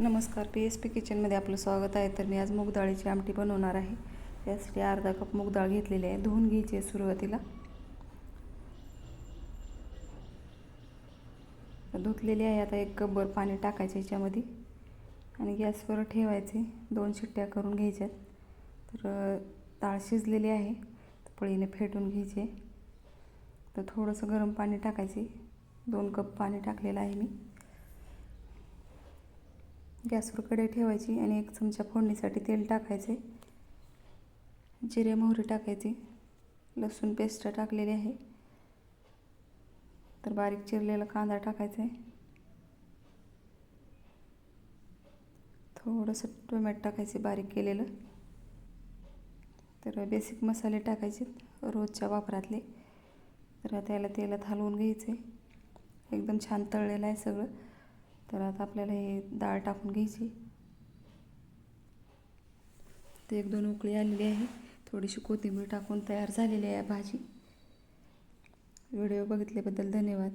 नमस्कार P S P किचनमध्ये आपलं स्वागत आहे. तर मी आज मूगडाळीची आमटी बनवणार आहे. त्यासाठी अर्धा कप मूगडाळ घेतलेली आहे. धुवून घ्यायची आहे सुरुवातीला. धुतलेली आहे. आता एक कपभर पाणी टाकायचं याच्यामध्ये. आणि गॅसवर ठेवायचे. दोन शिट्ट्या करून घ्यायच्यात तर डाळ शिजलेली आहे. तर पळीने फेटून घ्यायचे. तर थोडंसं गरम पाणी टाकायचे. दोन कप पाणी टाकलेलं आहे मी. गॅसवर कढई ठेवायची आणि एक चमचा फोडणीसाठी तेल टाकायचे. जिरे मोहरी टाकायची. लसूण पेस्ट टाकलेली आहे. तर बारीक चिरलेला कांदा टाकायचा आहे. थोडंसं टोमॅटो टाकायचे बारीक केलेलं. तर बेसिक मसाले टाकायचे रोजच्या वापरातले. तर त्याला तेलात हलवून घ्यायचे. एकदम छान तळलेलं आहे सगळं. तर आता आपल्याला हे डाळ टाकून घ्यायची. ते एक दोन उकळी आलेली आहे. थोडीशी कोथिंबीर टाकून तयार झालेली आहे भाजी. व्हिडिओ बघितल्याबद्दल धन्यवाद.